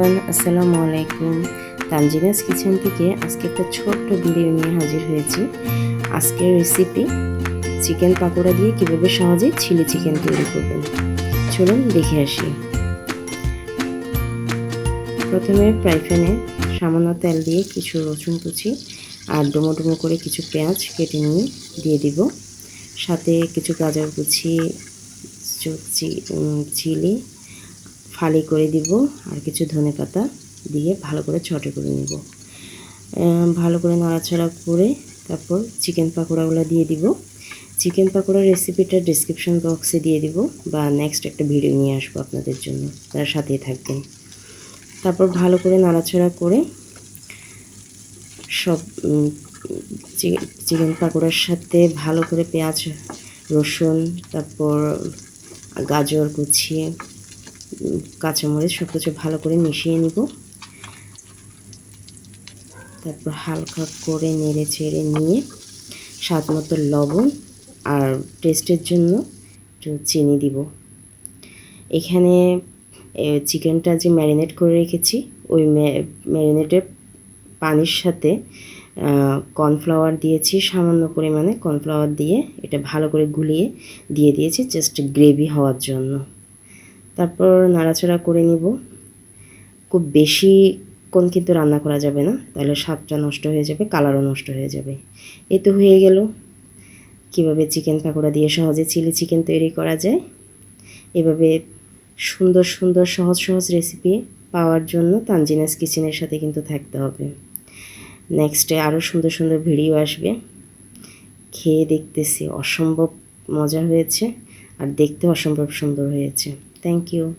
আসসালামু আলাইকুম। তানজিনাস কিচেন থেকে আজকে একটা ছোট্ট ভিডিও নিয়ে হাজির হয়েছি। আজকের রেসিপি চিকেন পাকোড়া দিয়ে কীভাবে সহজে চিলি চিকেন তৈরি করবেন। চলুন দেখে আসি। প্রথমে ফ্রাই প্যানে সামান্য তেল দিয়ে কিছু রসুন কুচি আর ডুমো ডুমো করে কিছু পেঁয়াজ কেটে নিয়ে দিয়ে দিব। সাথে কিছু গাজর কুচি চিলি ফালি করে দিব আর কিছু ধনে পাতা দিয়ে ভালো করে ছটে করে নেব। ভালো করে নাড়াচাড়া করে তারপর চিকেন পাকোড়াগুলো দিয়ে দিব। চিকেন পাকোড়ার রেসিপিটা ডিসক্রিপশন বক্সে দিয়ে দিব বা নেক্সট একটা ভিডিও নিয়ে আসব আপনাদের জন্য। তার সাথেই থাকবেন। তারপর ভালো করে নাড়াচাড়া করে সব চিকেন পাকোড়ার সাথে ভালো করে পেঁয়াজ, রসুন, তারপর গাজর গুছিয়ে কাঁচামরিচ সব কিছু ভালো করে মিশিয়ে নিব। তারপর হালকা করে নেড়ে চেড়ে নিয়ে স্বাদ মতো লবণ আর টেস্টের জন্য একটু চিনি দিব। এখানে চিকেনটা যে ম্যারিনেট করে রেখেছি, ওই ম্যারিনেটের পানির সাথে কর্নফ্লাওয়ার দিয়েছি, সামান্য পরিমাণে কর্নফ্লাওয়ার দিয়ে এটা ভালো করে গুলিয়ে দিয়ে দিয়েছি জাস্ট গ্রেভি হওয়ার জন্য। তারপর নাড়াচাড়া করে নিব। খুব বেশি কোন কিন্তু রান্না করা যাবে না, তাহলে স্বাদটা নষ্ট হয়ে যাবে, কালারও নষ্ট হয়ে যাবে। এ তো হয়ে গেল। কীভাবে চিকেন পাকোড়া দিয়ে সহজে চিলি চিকেন তৈরি করা যায়, এভাবে সুন্দর সুন্দর সহজ সহজ রেসিপি পাওয়ার জন্য তানজিনাস কিচেনের সাথে কিন্তু থাকতে হবে। নেক্সটে আরও সুন্দর সুন্দর ভিডিও আসবে। খেয়ে দেখতেছি, অসম্ভব মজা হয়েছে, আর দেখতে অসম্ভব সুন্দর হয়েছে। Thank you.